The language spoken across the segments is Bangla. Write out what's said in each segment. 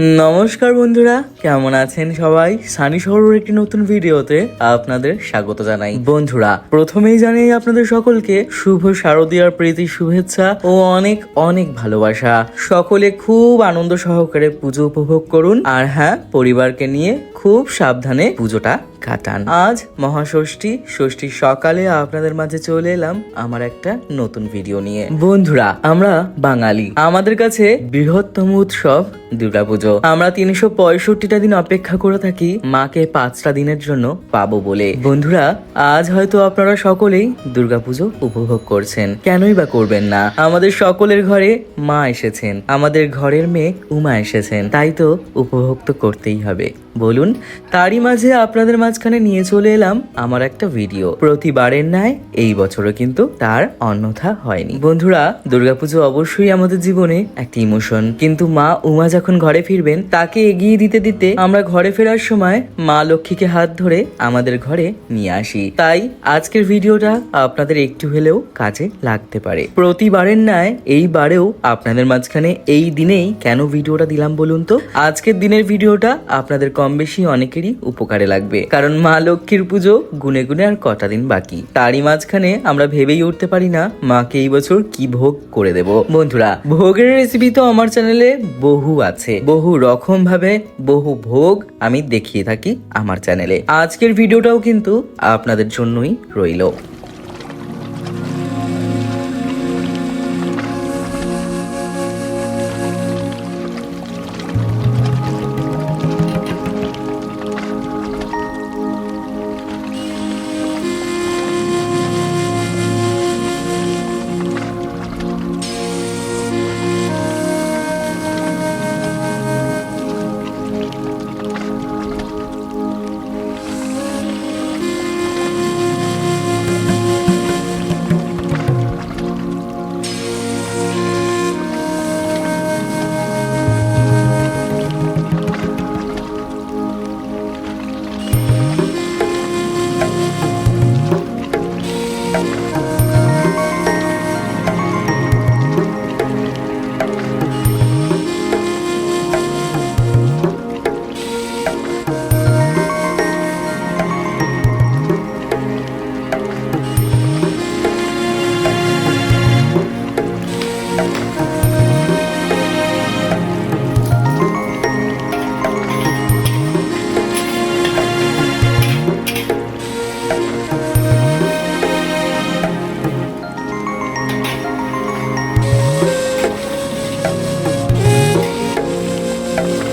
নমস্কার বন্ধুরা, কেমন আছেন সবাই? সানি শহরের একটি নতুন ভিডিওতে আপনাদের স্বাগত জানাই। বন্ধুরা, প্রথমেই জানাই আপনাদের সকলকে, শুভ শারদীয়ার প্রীতি শুভেচ্ছা ও অনেক অনেক ভালোবাসা। সকলে খুব আনন্দ সহকারে পুজো উপভোগ করুন। আর হ্যাঁ পরিবারকে নিয়ে খুব সাবধানে পুজোটা কাটান। আজ মহাষষ্ঠী, ষষ্ঠী সকালে আপনাদের মাঝে চলে এলাম আমার একটা নতুন ভিডিও নিয়ে। বন্ধুরা, আমরা বাঙালি। আমাদের কাছে বৃহত্তম উৎসব দুর্গাপুজো। আমরা তিনশো পঁয়ষট্টিটা দিন অপেক্ষা করে থাকি মাকে পাঁচটা দিনের জন্য পাবো বলে। বন্ধুরা, আজ হয়তো আপনারা সকলেই দুর্গাপুজো উপভোগ করছেন। কেনই বা করবেন না? আমাদের সকলের ঘরে মা এসেছেন। আমাদের ঘরের মেয়ে উমা এসেছেন। তাই তো উপভোগ তো করতেই হবে। বলুন, তারই মাঝে আপনাদের মাঝখানে নিয়ে চলে এলাম আমার একটা ভিডিও। প্রতিবারের ন্যায় এই বছরও কিন্তু তার অন্যথা হয়নি। বন্ধুরা, দুর্গাপুজো অবশ্যই আমাদের জীবনে একটি ইমোশন। কিন্তু মা উমা যখন ঘরে ফিরবেন, তাকে এগিয়ে দিতে দিতে আমরা ঘরে ফেরার সময় মা লক্ষ্মীকে হাত ধরে আমাদের ঘরে নিয়ে আসি। তাই আজকের ভিডিওটা আপনাদের একটু হলেও কাজে লাগতে পারে। প্রতিবারের ন্যায় এইবারেও আপনাদের মাঝখানে এই দিনেই কেন ভিডিওটা দিলাম বলুন তো? আজকের দিনের ভিডিওটা আপনাদের কম বেশি অনেকেরই উপকারে লাগবে। কারণ মা লক্ষ্মীর পুজো গুনে গুনে আর কটা দিন বাকি। তারই মাঝখানে আমরা ভেবেই উঠতে পারি না মাকে এই বছর কি ভোগ করে দেব। বন্ধুরা, ভোগের রেসিপি তো আমার চ্যানেলে বহু আছে। বহু রকম ভাবে বহু ভোগ আমি দেখিয়ে থাকি আমার চ্যানেলে আজকের ভিডিওটাও কিন্তু আপনাদের জন্যই রইল। thank you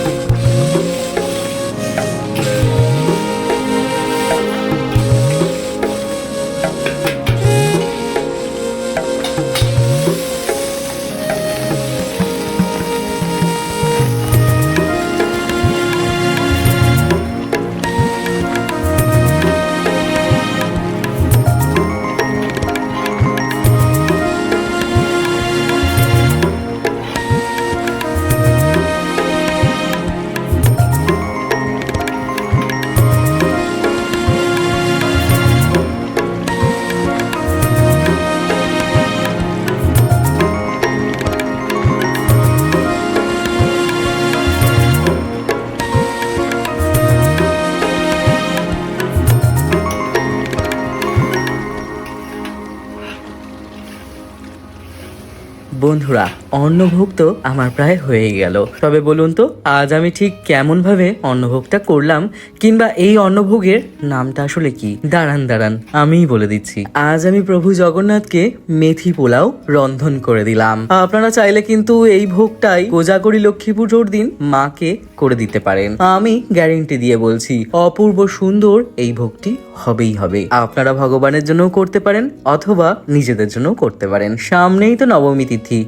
বন্ধুরা। অন্নভোগ তো আমার প্রায় হয়ে গেল। তবে বলুন তো, আজ আমি ঠিক কেমন ভাবে অন্নভোগটা করলাম, কিংবা এই অন্নভোগের নামটা আসলে কি? দাঁড়ান দাঁড়ান, আমিই বলে দিচ্ছি। আজ আমি প্রভু জগন্নাথকে মেথি পোলাও রন্ধন করে দিলাম। আপনারা চাইলে কিন্তু এই ভোগটাই কোজাগরি লক্ষ্মী পুজোর দিন মাকে করে দিতে পারেন। আমি গ্যারেন্টি দিয়ে বলছি, অপূর্ব সুন্দর এই ভোগটি হবেই হবে। আপনারা ভগবানের জন্য করতে পারেন, অথবা নিজেদের জন্য করতে পারেন। সামনেই তো নবমী তিথি।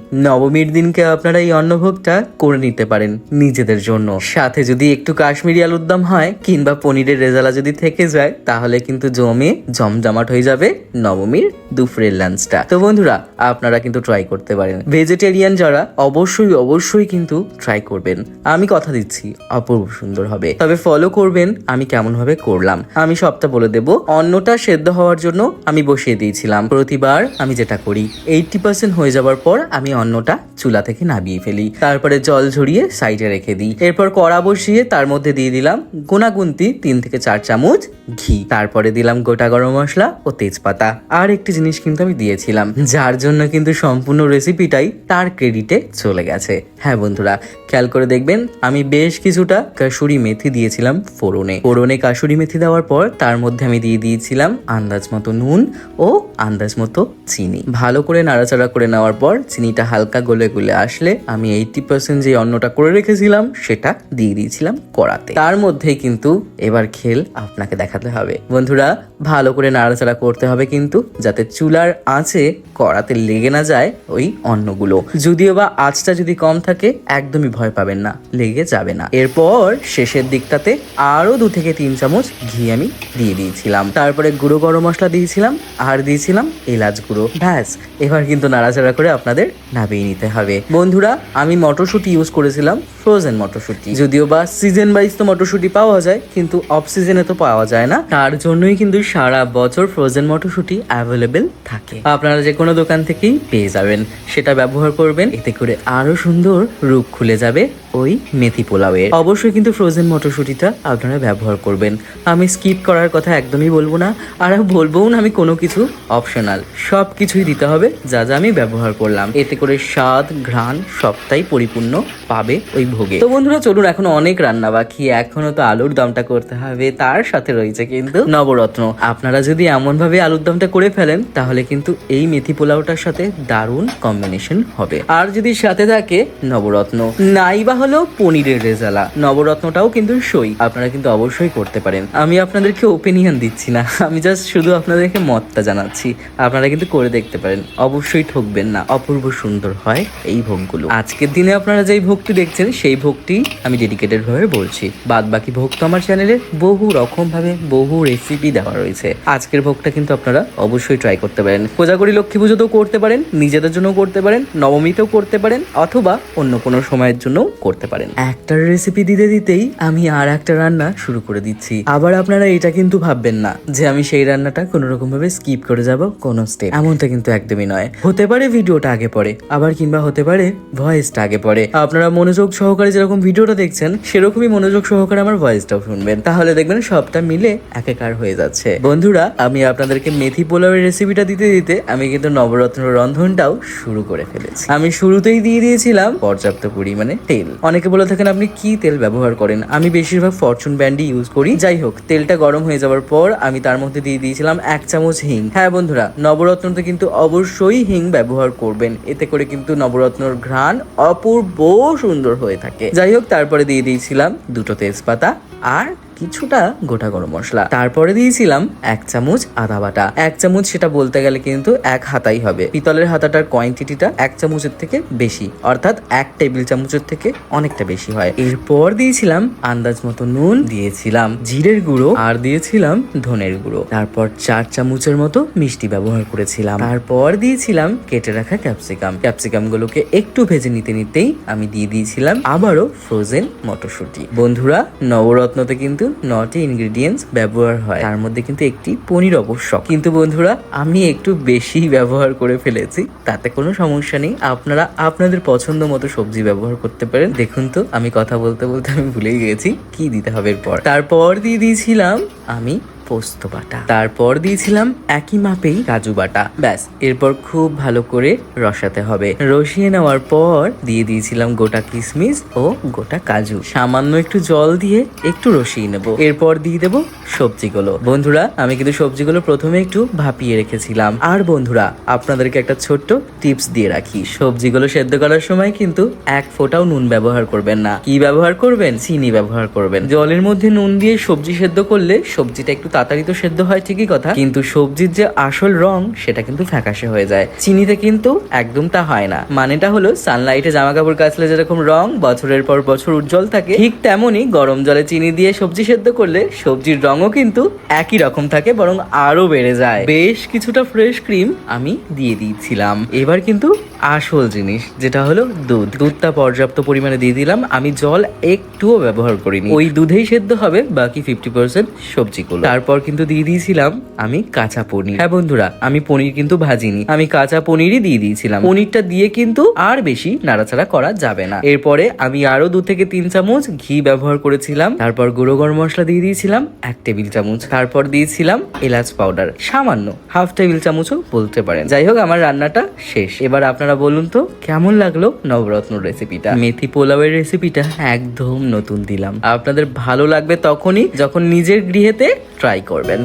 নবমীর দিনকে আপনারা এই অন্নভোগটা করে নিতে পারেন নিজেদের জন্য। সাথে যদি একটু কাশ্মীরি আলুর দম হয় কিংবা পনিরের রেজালা যদি থেকে যায়, তাহলে কিন্তু জমে জমজমাট হয়ে যাবে নবমীর দুপুরের লাঞ্চটা। তো বন্ধুরা, আপনারা কিন্তু ট্রাই করতে পারেন। ভেজিটেরিয়ান যারা, অবশ্যই অবশ্যই কিন্তু ট্রাই করবেন। আমি কথা দিচ্ছি, অপূর্ব সুন্দর হবে। তবে ফলো করবেন, আমি কেমন ভাবে করলাম। আমি সবটা বলে দেব। অন্নটা সেদ্ধ হওয়ার জন্য আমি বসিয়ে দিয়েছিলাম। প্রতিবার আমি যেটা করি এইটটি পার্সেন্ট হয়ে যাওয়ার পর আমি অন্নটা চুলা থেকে নামিয়ে ফেলি। তারপরে জল ঝরিয়ে সাইডে রেখে দিই। এরপর কড়া বসিয়ে তার মধ্যে দিয়ে দিলাম গুনাগুনতি তিন থেকে চার চামচ ঘি। তারপরে দিলাম গোটা গরম মশলা ও তেজপাতা। আর একটি জিনিস কিন্তু আমি দিয়েছিলাম, যার জন্য কিন্তু সম্পূর্ণ রেসিপিটাই তার ক্রেডিটে চলে গেছে। হ্যাঁ বন্ধুরা, খেয়াল করে দেখবেন, আমি বেশ কিছুটা কাসুরি মেথি দিয়েছিলাম ফোড়নে। ফোড়নে কাসুরি মেথি দেওয়ার পর তার মধ্যে আমি দিয়ে দিয়েছিলাম আন্দাজ মতো নুন ও আন্দাজ মতো চিনি। ভালো করে নাড়াচাড়া করে নেওয়ার পর চিনিটা হালকা গলে গলে আসলে আমি এইটি পার্সেন্ট যে অন্নটা করে রেখেছিলাম, সেটা দিয়ে দিয়েছিলাম কড়াতে। তার মধ্যেই কিন্তু এবার খেল আপনাকে দেখাতে হবে। বন্ধুরা, ভালো করে নাড়াচাড়া করতে হবে কিন্তু, যাতে চুলার আঁচে কড়াতে লেগে না যায় ওই অন্নগুলো। যদিও বা আঁচটা যদি কম থাকে, একদমই ভয় পাবেন না, লেগে যাবে না। এরপর শেষের দিকটাতে আরও দু থেকে তিন চামচ ঘি আমি দিয়ে দিয়েছিলাম। তারপরে গুঁড়ো গরম মশলা দিয়েছিলাম, আর দিয়েছিলাম এলাচ গুঁড়ো। ব্যাস, এবার কিন্তু নাড়াচাড়া করে আপনাদের নামিয়ে নিতে হবে। বন্ধুরা, আমি মটরশুঁটি ইউজ করেছিলাম ফ্রোজেন মটরশুঁটি। যদিও বা সিজন ওয়াইজ তো মটরশুঁটি পাওয়া যায়, কিন্তু অফ সিজনে তো পাওয়া যায় না। তার জন্যই কিন্তু সারা বছর ফ্রোজেন মটরশুঁটি অ্যাভেলেবেল থাকে। আপনারা যে কোনো দোকান থেকেই পেয়ে যাবেন। সেটা ব্যবহার করবেন, এতে করে আরও সুন্দর রূপ খুলে যাবে ওই মেথি পোলাওয়ের। অবশ্যই কিন্তু ফ্রোজেন মটরশুঁটিটা আপনারা ব্যবহার করবেন। আমি স্কিপ করার কথা একদমই বলব না, আর আমি বলবোও না আমি কোনো কিছু অপশনাল সব কিছুই দিতে হবে, যা যা আমি ব্যবহার করলাম। এতে করে স্বাদ ঘ্রাণ সবটাই পরিপূর্ণ পাবে ওই ভোগে। তো বন্ধুরা, চলুন, এখন অনেক রান্না বাকি, এখনও তো আলুর দমটা করতে হবে, তার সাথে রয়েছে কিন্তু নবরত্ন। আপনারা যদি এমন ভাবে আলুর দমটা করে ফেলেন, তাহলে কিন্তু এই মেথি পোলাওটার সাথে দারুণ কম্বিনেশন হবে। আর যদি সাথে থাকে নবরত্ন, নাই বা হলো পনিরের রেজালা, নবরত্নটাও কিন্তু সই, আপনারা কিন্তু অবশ্যই করতে পারেন। আমি আপনাদেরকে ওপিনিয়ন দিচ্ছি না, আমি জাস্ট শুধু আপনাদেরকে মতটা জানাচ্ছি, আপনারা কিন্তু করে দেখতে পারেন, অবশ্যই ঠকবেন না, অপূর্ব সুন্দর হয় এই ভোগগুলো। আজকের দিনে আপনারা যেই ভোগটি দেখছেন, সেই ভোগটি আমি ডেডিকেটেড ভাবে বলছি। বাদ বাকি ভোগ তো আমার চ্যানেলে বহু রকম ভাবে বহু রেসিপি দেওয়া রয়েছে। আজকের ভোগটা কিন্তু আপনারা অবশ্যই ট্রাই করতে পারেন। কোজাগরি লক্ষ্মী পুজোতেও করতে পারেন, নিজেদের জন্য করতে পারেন, নবমীতেও করতে পারেন, অথবা অন্য কোনো সময়ের জন্যও করতে পারেন। একটা রেসিপি দিতে দিতেই আমি আর একটা রান্না শুরু করে দিচ্ছি। আবার আপনারা এটা কিন্তু ভাববেন না যে আমি সেই রান্নাটা কোনো রকম ভাবে স্কিপ করে যাব কোনো স্টেপ এমনটা কিন্তু একদমই নয়। হতে পারে ভিডিওটা আগে পরে, আবার কিংবা হতে পারে ভয়েসটা আগে পড়ে। আপনারা মনোযোগ সহকারে যেরকম ভিডিওটা দেখছেন, সেরকমই মনোযোগ সহকারে আমার ভয়েসটাও শুনবেন। তাহলে দেখবেন সবটা মিলে একাকার হয়ে যাচ্ছে। বন্ধুরা, আমি আপনাদেরকে মেথি পোলাওয়ের রেসিপিটা দিতে দিতে আমি কিন্তু নবরত্ন রন্ধনটাও শুরু করে ফেলেছি। আমি শুরুতেই দিয়ে দিয়েছিলাম পর্যাপ্ত পরিমাণে তেল। অনেকে বলে থাকেন, আপনি কি তেল ব্যবহার করেন? আমি বেশিরভাগ ফরচুন ব্র্যান্ডই ইউজ করি। যাই হোক, তেলটা গরম হয়ে যাওয়ার পর আমি তার মধ্যে দিয়ে দিয়েছিলাম এক চামচ হিং। হ্যাঁ বন্ধুরা, নবরত্নতে কিন্তু অবশ্যই হিং ব্যবহার করবেন। এতে করে কিন্তু নবরত্নর ঘ্রাণ অপূর্ব সুন্দর হয়ে থাকে। যাই হোক তারপরে দিয়ে দিয়েছিলাম দুটো তেজপাতা আর কিছুটা গোটা গরম মশলা। তারপরে দিয়েছিলাম এক চামচ আদা বাটা। এক চামচ সেটা বলতে গেলে কিন্তু এক হাতাই হবে। পিতলের হাতাটার কোয়ান্টিটিটা এক চামচের থেকে বেশি, অর্থাৎ এক টেবিল চামচের থেকে অনেকটা বেশি হয়। এরপর দিয়েছিলাম আন্দাজ মতো নুন, দিয়েছিলাম জিরের গুঁড়ো আর দিয়েছিলাম ধনের গুঁড়ো। তারপর চার চামচের মতো মিষ্টি ব্যবহার করেছিলাম। তারপর দিয়েছিলাম কেটে রাখা ক্যাপসিকাম ক্যাপসিকাম গুলোকে একটু ভেজে নিতে নিতেই আমি দিয়ে দিয়েছিলাম আবারও ফ্রোজেন মটরশুঁটি। বন্ধুরা, নবরত্নতে কিন্তু নটি ইনগ্রেডিয়েন্টস ব্যবহার হয়। তার মধ্যে কিন্তু একটি পনির অবশ্য কিন্তু বন্ধুরা, আমি একটু বেশি ব্যবহার করে ফেলেছি। তাতে কোনো সমস্যা নেই। আপনারা আপনাদের পছন্দ মতো সবজি ব্যবহার করতে পারেন। দেখুন তো, আমি কথা বলতে বলতে আমি ভুলেই গেছি। কি দিতে হবে এরপর? তারপর দিয়ে দিয়েছিলাম আমি পোস্ত বাটা। তারপর দিয়েছিলাম একই মাপেই কাজু বাটা। ব্যাস, এরপর খুব ভালো করে রসাতে হবে। রসিয়ে নেওয়ার পর দিয়ে দিয়েছিলাম গোটা কিশমিশ ও গোটা কাজু। সামান্য একটু জল দিয়ে একটু রসিয়ে নেব। এরপর দিয়ে দেব সবজিগুলো। বন্ধুরা, আমি কিন্তু সবজিগুলো প্রথমে একটু ভাপিয়ে রেখেছিলাম। আর বন্ধুরা, আপনাদেরকে একটা ছোট্ট টিপস দিয়ে রাখি। সবজিগুলো সেদ্ধ করার সময় কিন্তু এক ফোঁটাও নুন ব্যবহার করবেন না। কি ব্যবহার করবেন? চিনি ব্যবহার করবেন। জলের মধ্যে নুন দিয়ে সবজি সেদ্ধ করলে সবজিটা একটু তাড়াতাড়ি তো সেদ্ধ হয়, ঠিকই কথা। কিন্তু সবজির যে আসল রং, সেটা কিন্তু ফ্যাকাশে হয়ে যায়। চিনিতে কিন্তু একদম তা হয় না। মানেটা হলো সানলাইটে জামা কাপড় কাচলে যেরকম রং, বছরের পর বছর উজ্জ্বল থাকে, ঠিক তেমনই গরম জলে চিনি দিয়ে সবজি সেদ্ধ করলে সবজির রঙও কিন্তু একই রকম থাকে, বরং আরও বেড়ে যায়। বেশ কিছুটা ফ্রেশ ক্রিম আমি দিয়ে দিয়েছিলাম। এবার কিন্তু আসল জিনিস, যেটা হলো দুধ। দুধটা পর্যাপ্ত পরিমাণে দিয়ে দিলাম। আমি জল একটুও ব্যবহার করিনি। ওই দুধেই সেদ্ধ হবে, বাকি ফিফটি পার্সেন্ট সবজিগুলো। তারপর কিন্তু দিয়ে দিয়েছিলাম আমি কাঁচা পনির। হ্যাঁ বন্ধুরা, আমি পনির কিন্তু ভাজিনি। আমি কাঁচা পনিরই দিয়ে দিয়েছিলাম। পনিরটা দিয়ে কিন্তু আর বেশি নাড়াচাড়া করা যাবে না। এরপরে আমি আরও দু থেকে তিন চামচ ঘি ব্যবহার করেছিলাম। তারপর গুঁড়ো গরম মশলা দিয়ে দিয়েছিলাম এক টেবিল চামচ। তারপর দিয়েছিলাম এলাচ পাউডার, সামান্য হাফ টেবিল চামচও বলতে পারেন। যাই হোক, আমার রান্নাটা শেষ। এবার আপনারা বলুন তো, কেমন লাগল নবরত্ন রেসিপিটা মেথি পোলাওয়ের রেসিপিটা একদম নতুন দিলাম। আপনাদের ভালো লাগবে তখনই যখন নিজের গৃহেতে ট্রাই করবেন।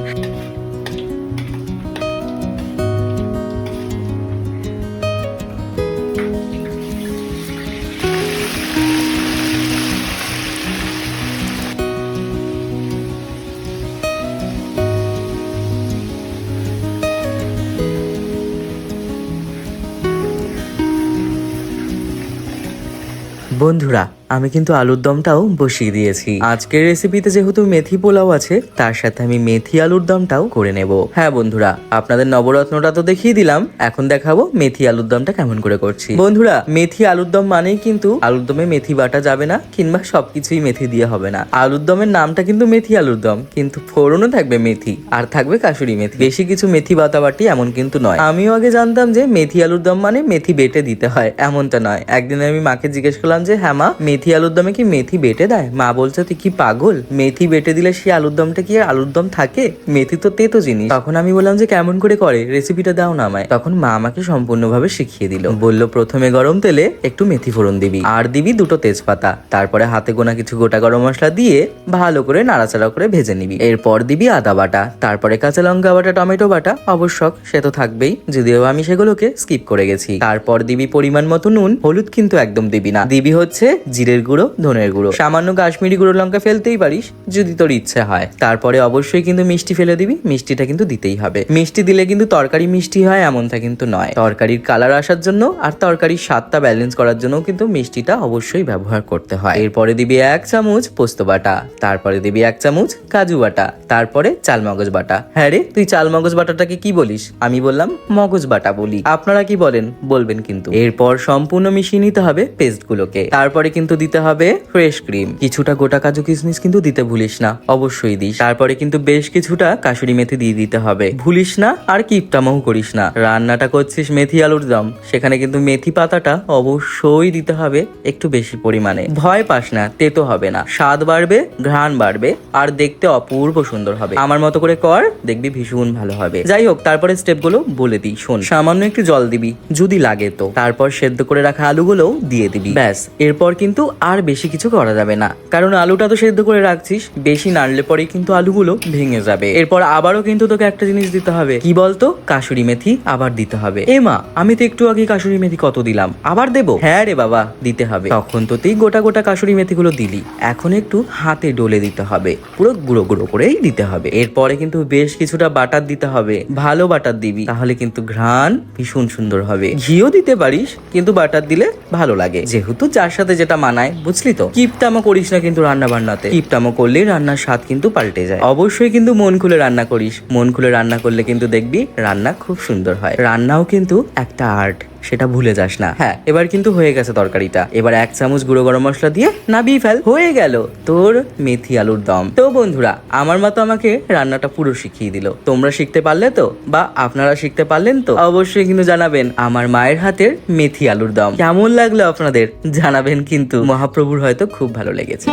বন্ধুরা আমি কিন্তু আলুর দমটাও বসিয়ে দিয়েছি। আজকের রেসিপিতে যেহেতু মেথি পোলাও আছে, তার সাথে আমি মেথি আলুর দমটাও করে নেব। হ্যাঁ বন্ধুরা, আপনাদের নবরত্নটা তো দেখিয়ে দিলাম, এখন দেখাবো মেথি আলুর দমটা কেমন করে করছি। বন্ধুরা, মেথি আলুর দম মানেই কিন্তু আলুর দমে মেথি বাটা যাবে না, কিংবা সবকিছুই মেথি দিয়ে হবে না। আলুর দমের নামটা কিন্তু মেথি আলুর দম, কিন্তু ফোড়নও থাকবে মেথি, আর থাকবে কাশুরি মেথি। বেশি কিছু মেথি বাটা বাটি এমন কিন্তু নয়। আমিও আগে জানতাম যে মেথি আলুর দম মানে মেথি বেটে দিতে হয়, এমনটা নয়। একদিন আমি মাকে জিজ্ঞেস করলাম যে হ্যাঁ মা, মেথি আলুর দমে কি মেথি বেটে দেয়? মা বলছে, তুই কি পাগল? মেথি বেটে দিলে সেই আলুর দমটা কি আলুর দম থাকে? মেথি তো তেতো জিনিস। তখন আমি বললাম যে, কেমন করে করে? রেসিপিটা দাও না আমায়। তখন মা আমাকে সম্পূর্ণভাবে শিখিয়ে দিল। বলল, প্রথমে গরম তেলে একটু মেথি ফোড়ন দিবি, আর দিবি দুটো তেজপাতা। তারপরে হাতে গোনা কিছু গোটা গরম মশলা দিয়ে ভালো করে নাড়াচাড়া করে ভেজে নিবি। এরপর দিবি আদা বাটা, তারপরে কাঁচা লঙ্কা বাটা, টমেটো বাটা। আবশ্যক সে তো থাকবেই, যদিও আমি সেগুলোকে স্কিপ করে গেছি। তারপর দিবি পরিমাণ মতো নুন, হলুদ কিন্তু একদম দিবি না। দিবি হচ্ছে জিরের গুঁড়ো, ধনের গুঁড়ো। সামান্য কাশ্মীরি গুঁড়ো লঙ্কা ফেলতেই পারিস, যদি তোর ইচ্ছে হয়। তারপরে অবশ্যই কিন্তু মিষ্টি ফেলে দিবি, মিষ্টিটা কিন্তু দিতেই হবে। মিষ্টি দিলে কিন্তু তরকারি মিষ্টি হয়, এমনটা কিন্তু নয়। তরকারির কালার আসার জন্য আর তরকারির স্বাদটা ব্যালেন্স করার জন্য কিন্তু মিষ্টিটা অবশ্যই ব্যবহার করতে হয়। এরপরে দিবি এক চামচ পোস্ত বাটা, তারপরে দিবি এক চামচ কাজু বাটা, তারপরে চাল মগজ বাটা। হ্যাঁ রে, তুই চাল মগজ বাটাটাকে কি বলিস? আমি বললাম মগজ বাটা বলি। আপনারা কি বলেন? বলবেন কিন্তু। এরপর সম্পূর্ণ মিশিয়ে নিতে হবে পেস্ট গুলোকে। তারপরে কিন্তু দিতে হবে ফ্রেশ ক্রিম কিছুটা গোটা কাজু কিশমিশ কিন্তু দিতে ভুলিস না, অবশ্যই দিস। তারপরে কিন্তু বেশ কিছুটা কাশুরি মেথি দিয়ে দিতে হবে। ভুলিস না আর কিপটামাও করিস না। রান্নাটা করছিস মেথি আলুর দম। সেখানে কিন্তু মেথি পাতাটা অবশ্যই দিতে হবে একটু বেশি পরিমাণে। ভয় পাস না, তেতো হবে না। স্বাদ বাড়বে, ঘ্রাণ বাড়বে, আর দেখতে অপূর্ব সুন্দর হবে। আমার মতো করে কর, দেখবি ভীষণ ভালো হবে। যাই হোক, তারপরে স্টেপগুলো বলে দিই। শোন, সামান্য একটু জল দিবি, যদি লাগে তো। তারপর সেদ্ধ করে রাখা আলুগুলোও দিয়ে দিবি। ব্যাস, এরপর কিন্তু আর বেশি কিছু করা যাবে না। কারণ আলুটা তো সেদ্ধ করে রাখছিস, বেশি নাড়লে পরে কিন্তু আলুগুলো ভেঙে যাবে। এরপর আবারও কিন্তু তোকে একটা জিনিস দিতে হবে। কি বলতো? কাশুরি মেথি আবার দিতে হবে। এ মা, আমি তো একটু আগে কাশুরি মেথি কত দিলাম? আবার দেবো? হ্যাঁ রে বাবা, দিতে হবে। তখন তো তুই গোটা গোটা কাশুরি মেথিগুলো দিলি। এখন একটু হাতে ডলে দিতে হবে। পুরো গুঁড়ো গুঁড়ো করেই দিতে হবে। এরপরে কিন্তু বেশ কিছুটা বাটার দিতে হবে। ভালো বাটার দিবি। তাহলে কিন্তু ঘ্রাণ ভীষণ সুন্দর হবে। ঘিও দিতে পারিস, কিন্তু বাটার দিলে ভালো লাগে। যেহেতু যার সাথে যেটা মানায় বুঝলি তো? কিপটামো করিস না কিন্তু রান্না বান্নাতে কিপটামো করলে রান্নার স্বাদ কিন্তু পাল্টে যায়। অবশ্যই কিন্তু মন খুলে রান্না করিস। মন খুলে রান্না করলে কিন্তু দেখবি রান্না খুব সুন্দর হয়। রান্নাও কিন্তু একটা আর্ট সেটা ভুলে যাস না। হ্যাঁ। এবার কিন্তু হয়ে গেছে তরকারিটা। এবার এক চামচ গুঁড়ো গরম মশলা দিয়ে নাবিয়ে ফেল। হয়ে গেল তোর মেথি আলুর দম। তো বন্ধুরা আমার মতো আমাকে রান্নাটা পুরো শিখিয়ে দিল। তোমরা শিখতে পারলে তো বা আপনারা শিখতে পারলেন তো অবশ্যই কিন্তু জানাবেন আমার মায়ের হাতের মেথি আলুর দম। কেমন লাগল আপনাদের? জানাবেন কিন্তু। মহাপ্রভুর হয়তো খুব ভালো লেগেছে।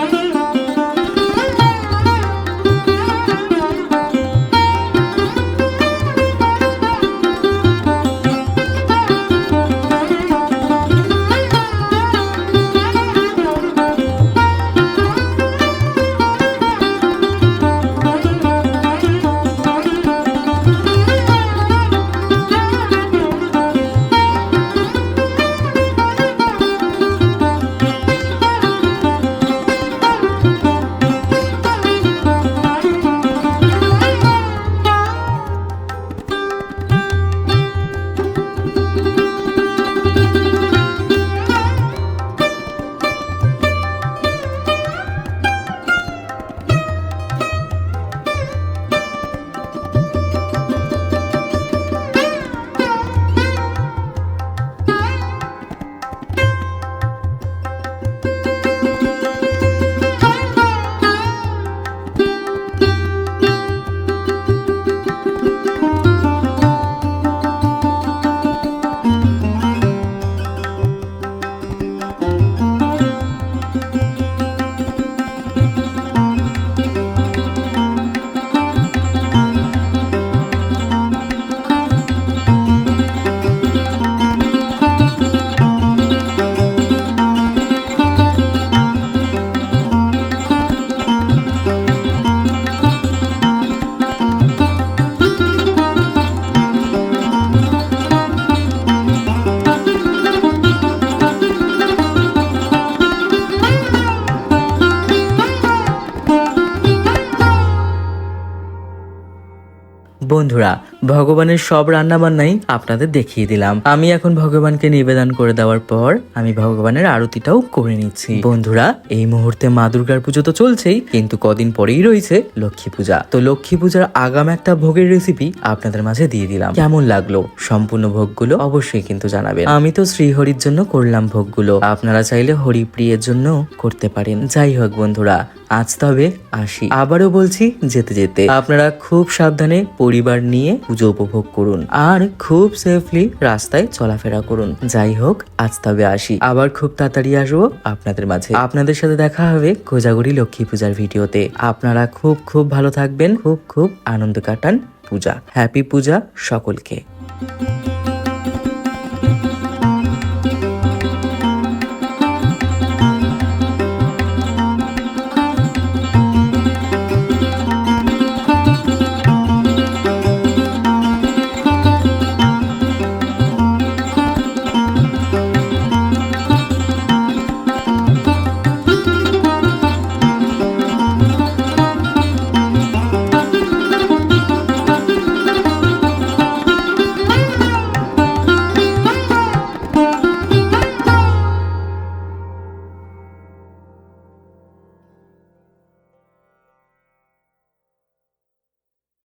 বন্ধুরা ভগবানের সব রান্না বান্নাই আপনাদের দেখিয়ে দিলাম। আমি এখন ভগবানকে নিবেদন করে দেওয়ার পর আমি ভগবানের আরতিটাও করে নিচ্ছি। বন্ধুরা, এই মুহূর্তে মা দুর্গার পুজো তো চলছেই, কিন্তু কদিন পরেই রয়েছে লক্ষ্মী পূজা। তো লক্ষ্মী পূজার আগাম একটা ভোগের রেসিপি আপনাদের মাঝে দিয়ে দিলাম। কেমন লাগল? সম্পূর্ণ ভোগগুলো অবশ্যই কিন্তু জানাবেন। আমি তো শ্রীহরির জন্য করলাম ভোগগুলো। আপনারা চাইলে হরিপ্রিয়ের জন্য করতে পারেন। যাই হোক বন্ধুরা, আজ তবে আসি। আবারও বলছি যেতে যেতে। আপনারা খুব সাবধানে পরিবার নিয়ে পুজো উপভোগ করুন আর খুব সেফলি রাস্তায় চলাফেরা করুন। যাই হোক, আজ তবে আসি। আবার খুব তাড়াতাড়ি আসব আপনাদের মাঝে। আপনাদের সাথে দেখা হবে কোজাগরি লক্ষ্মী পূজার ভিডিওতে। আপনারা খুব খুব ভালো থাকবেন, খুব খুব আনন্দ কাটান পূজা। হ্যাপি পূজা সকলকে।